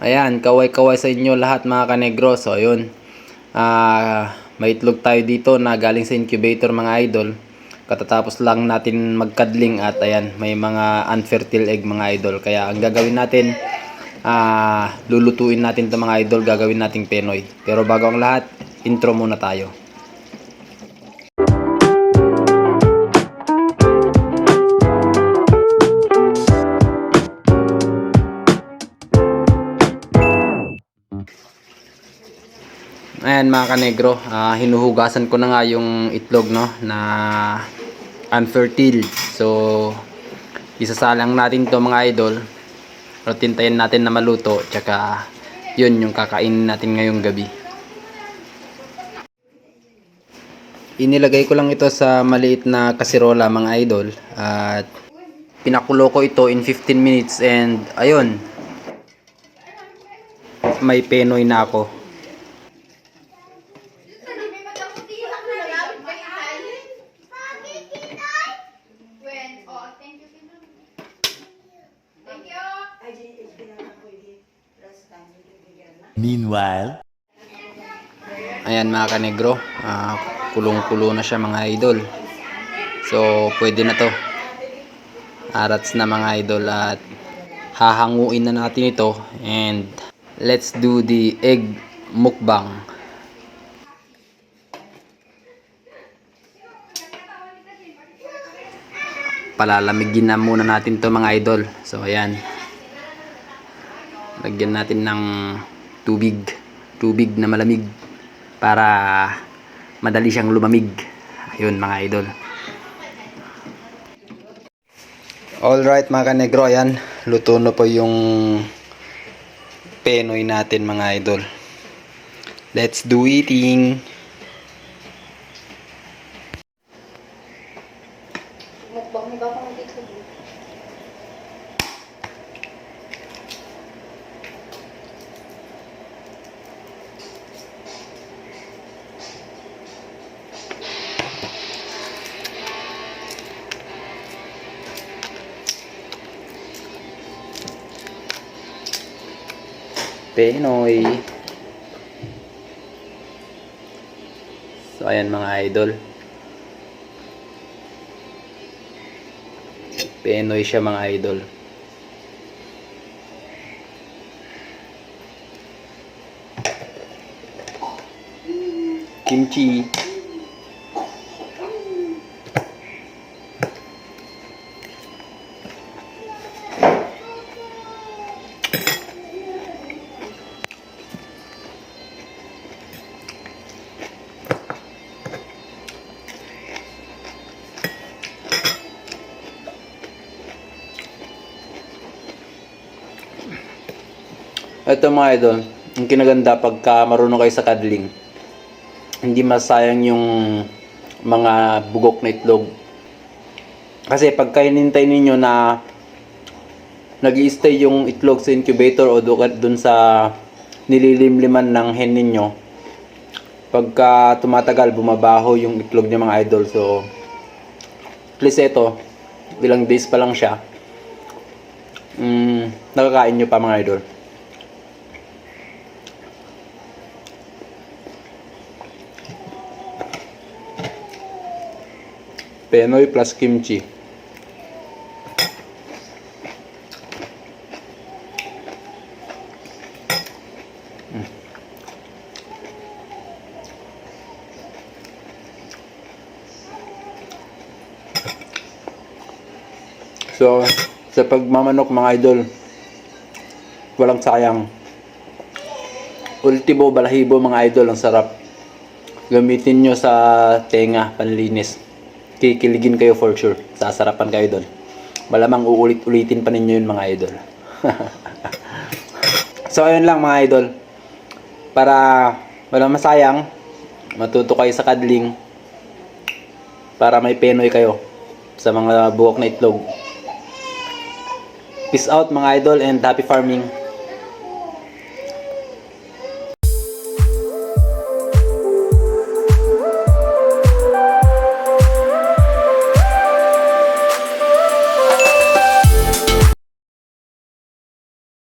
Ayan, kaway-kaway sa inyo lahat mga kanegro. So, ayun. Ah, may itlog tayo dito na galing sa incubator mga idol. Katatapos lang natin magkadling at ayan, may mga unfertile egg mga idol. Kaya ang gagawin natin, ah, lulutuin natin 'to mga idol, gagawin nating penoy. Pero bago ang lahat, intro muna tayo. Ayan mga kanegro, ah, hinuhugasan ko na nga yung itlog no na unfertile. So isasalang natin to mga idol. Pero tintayin natin na maluto tsaka yun yung kakainin natin ngayong gabi. Inilagay ko lang ito sa maliit na kasirola mga idol at pinakulo ko ito in 15 minutes and ayun may penoy na ako. Meanwhile, Ayan mga kanegro, ah, kulong-kulo na siya mga idol. So, pwede na to. Arats na mga idol at hahanguin na natin ito and let's do the egg mukbang. Palalamigin na muna natin to mga idol. So, ayan. Lagyan natin ng tubig. Tubig na malamig para madali siyang lumamig. Ayun mga idol. Alright mga kanegro, ayan. Luto na po yung penoy natin mga idol. Let's do eating! Penoy. So ayan mga idol. Penoy siya mga idol. Kimchi. Ito mga idol, ang kinaganda pagka marunong kayo sa cuddling, hindi masayang yung mga bugok na itlog. Kasi pagka hinintay ninyo na nag stay yung itlog sa incubator o doon sa nililimliman ng hen ninyo, pagka tumatagal, bumabaho yung itlog niya mga idol. So, at least ito, ilang days pa lang siya, mm, nakakain nyo pa mga idol. Penoy plus kimchi. So, sa pagmamanok mga idol, walang sayang. Ultimo balahibo mga idol, ang sarap. Gamitin nyo sa tenga, panlinis kikiligin kayo for sure. Sasarapan kayo doon. Malamang uulit-ulitin pa ninyo yun mga idol. so, ayun lang mga idol. Para wala masayang, matuto kayo sa kadling para may penoy kayo sa mga buhok na itlog. Peace out mga idol and happy farming.